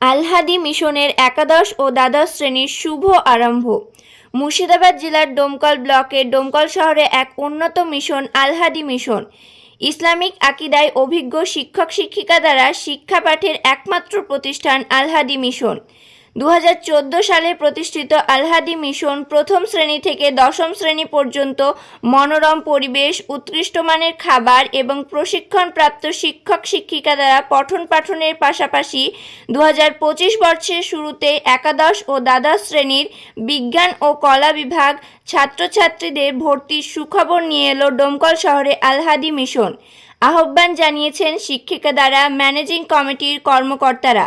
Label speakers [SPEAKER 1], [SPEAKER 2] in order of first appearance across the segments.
[SPEAKER 1] আলহাদি মিশনের একাদশ ও দ্বাদশ শ্রেণির শুভ আরম্ভ। মুর্শিদাবাদ জেলার ডোমকল ব্লকের ডোমকল শহরে এক উন্নত মিশন আলহাদি মিশন। ইসলামিক আকিদায় অভিজ্ঞ শিক্ষক শিক্ষিকা দ্বারা শিক্ষা পাঠের একমাত্র প্রতিষ্ঠান আলহাদি মিশন। দু হাজার চোদ্দ সালে প্রতিষ্ঠিত আলহাদি মিশন প্রথম শ্রেণি থেকে দশম শ্রেণি পর্যন্ত মনোরম পরিবেশ, উৎকৃষ্ট মানের খাবার এবং প্রশিক্ষণপ্রাপ্ত শিক্ষক শিক্ষিকা দ্বারা পঠন পাঠনের পাশাপাশি দু হাজার পঁচিশ বর্ষের শুরুতে একাদশ ও দ্বাদশ শ্রেণির বিজ্ঞান ও কলা বিভাগ ছাত্রছাত্রীদের ভর্তির সুখবর নিয়ে এলো ডোমকল শহরে আলহাদি মিশন। আহ্বান জানিয়েছেন শিক্ষিকা দ্বারা ম্যানেজিং কমিটির কর্মকর্তারা।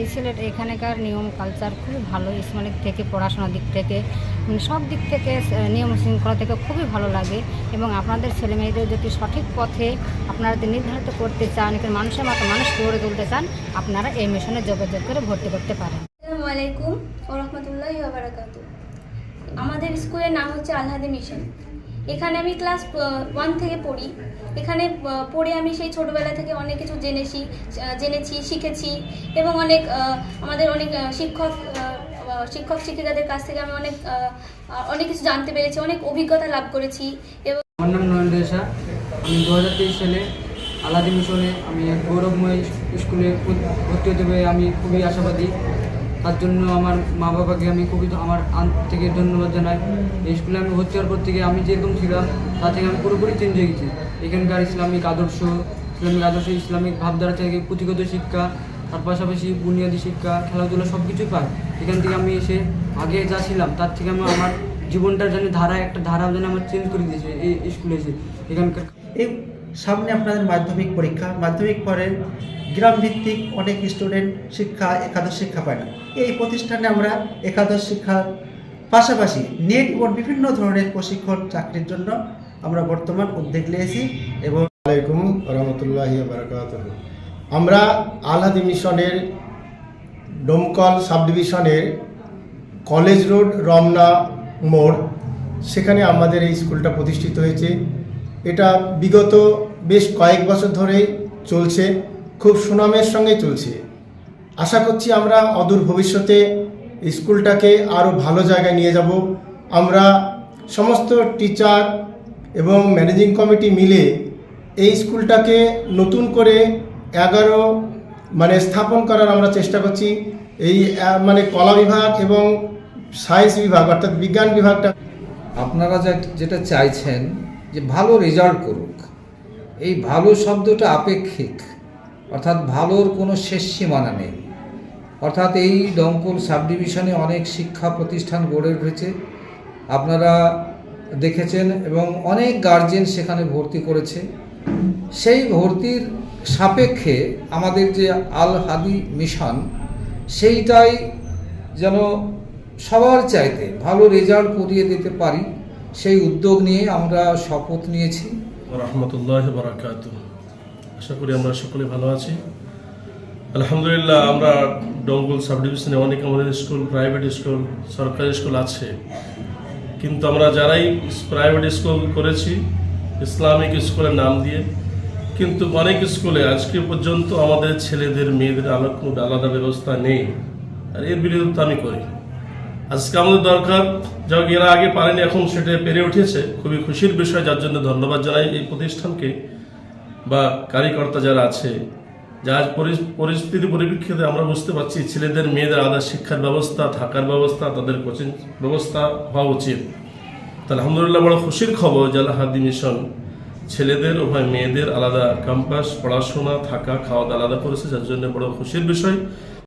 [SPEAKER 2] এই ছেলের এখানকার নিয়ম কালচার খুবই ভালো। ইসলামিক থেকে, পড়াশোনার দিক থেকে মানে সব দিক থেকে নিয়ম শৃঙ্খলা থেকে খুবই ভালো লাগে। এবং আপনাদের ছেলে মেয়েদের যদি সঠিক পথে আপনারা যদি নির্ধারিত করতে চান এখানে মানুষের মতো মানুষ গড়ে তুলতে চান, আপনারা এই মিশনে যোগাযোগ করে ভর্তি করতে পারেন।
[SPEAKER 3] আলাইকুম আমাদের স্কুলের নাম হচ্ছে আলহাদি মিশন। এখানে আমি ক্লাস ওয়ান থেকে পড়ি। এখানে পড়ে আমি সেই ছোটোবেলা থেকে অনেক কিছু জেনেছি জেনেছি, শিখেছি এবং অনেক আমাদের অনেক শিক্ষক শিক্ষক, শিক্ষিকাদের কাছ থেকে আমি অনেক অনেক কিছু জানতে পেরেছি, অনেক অভিজ্ঞতা লাভ করেছি এবং
[SPEAKER 4] আমার নাম শাহ আমি দু হাজার তেইশ সালে আলাদি মিশনে আমি গৌরবময় স্কুলে ভর্তি হতে পেরে আমি খুবই আশাবাদী। তার জন্য আমার মা বাবাকে আমি খুবই আমার থেকে ধন্যবাদ জানাই। এই স্কুলে আমি ভর্তি হওয়ার পর থেকে আমি যেরকম ছিলাম তা থেকে আমি পুরোপুরি চেঞ্জ হয়ে গেছি। এখানকার ইসলামিক আদর্শ ইসলামিক আদর্শ, ইসলামিক ভাবধারা থেকে পুঁথিগত শিক্ষা, তার পাশাপাশি বুনিয়াদী শিক্ষা, খেলাধুলা সব কিছুই পাই। এখান থেকে আমি এসে আগে যা ছিলাম, তার থেকে আমি আমার জীবনটার যেন ধারা, একটা ধারা যেন আমার চেঞ্জ করে দিয়েছে এই স্কুলে এসে। এখানকার
[SPEAKER 5] এই সামনে আপনাদের মাধ্যমিক পরীক্ষা। মাধ্যমিক পরে গ্রাম ভিত্তিক অনেক স্টুডেন্ট শিক্ষা, একাদশ শিক্ষা পায় না। এই প্রতিষ্ঠানে আমরা একাদশ শিক্ষার পাশাপাশি নেট এবং বিভিন্ন ধরনের প্রশিক্ষণ চাকরির জন্য আমরা বর্তমান উদ্যোগ নিয়েছি এবং
[SPEAKER 6] আলাইকুম রহমতুল্লাহ আমরা আলহাদি মিশনের ডোমকল সাব ডিভিশনের কলেজ রোড রমনা মোড়, সেখানে আমাদের এই স্কুলটা প্রতিষ্ঠিত হয়েছে। এটা বিগত বেশ কয়েক বছর ধরে চলছে, খুব সুনামের সঙ্গে চলছে। আশা করছি আমরা অদূর ভবিষ্যতে স্কুলটাকে আরও ভালো জায়গায় নিয়ে যাব। আমরা সমস্ত টিচার এবং ম্যানেজিং কমিটি মিলে এই স্কুলটাকে নতুন করে এগারো মানে স্থাপন করার আমরা চেষ্টা করছি। এই মানে কলা বিভাগ এবং সায়েন্স বিভাগ, অর্থাৎ বিজ্ঞান বিভাগটা
[SPEAKER 7] আপনারা যেটা চাইছেন যে ভালো রেজাল্ট করুক। এই ভালো শব্দটা আপেক্ষিক। অর্থাৎ ভালোর কোনো শেষ সীমানা নেই। অর্থাৎ এই দমকল সাব ডিভিশনে অনেক শিক্ষা প্রতিষ্ঠান গড়ে উঠেছে। আপনারা দেখেছেন এবং অনেক গার্জেন সেখানে ভর্তি করেছে। সেই ভর্তির সাপেক্ষে আমাদের যে আল হাদি মিশন, সেইটাই যেন সবার চাইতে ভালো রেজাল্ট করিয়ে দিতে পারি। সেই উদ্যোগ নিয়ে আমরা শপথ নিয়েছি।
[SPEAKER 8] রহমতুল্লাহ বারাকাত। আশা করি আমরা সকলে ভালো আছি। আলহামদুলিল্লাহ, আমরা ডঙ্গল সাব ডিভিশনে অনেক আমাদের স্কুল, প্রাইভেট স্কুল, সরকারি স্কুল আছে। কিন্তু আমরা যারাই প্রাইভেট স্কুল করেছি, ইসলামিক স্কুলের নাম দিয়ে, কিন্তু অনেক স্কুলে আজকে পর্যন্ত আমাদের ছেলেদের, মেয়েদের আলাদা কোনো আলাদা ব্যবস্থা নেই। আর এর বিরোধিতা আমি করি। আজকে আমাদের দরকার যা এরা আগে পারেনি, এখন সেটা পেরে উঠেছে। খুবই খুশির বিষয়, যার জন্য ধন্যবাদ জানাই এই প্রতিষ্ঠানকে বা কারিকর্তা যারা আছে। যার পরি- পরিস্থিতি পরিপ্রেক্ষিতে আমরা বুঝতে পারছি, ছেলেদের, মেয়েদের আলাদা শিক্ষার ব্যবস্থা, থাকার ব্যবস্থা, তাদের কোচিং ব্যবস্থা হওয়া উচিত। তো আলহামদুলিল্লাহ বড় খুশির খবর যে মিশন। ছেলেদের উভয় মেয়েদের আলাদা ক্যাম্পাস পড়াশোনা, থাকা খাওয়া দাওয়া আলাদা করেছে, যার জন্য বড় খুশির বিষয়।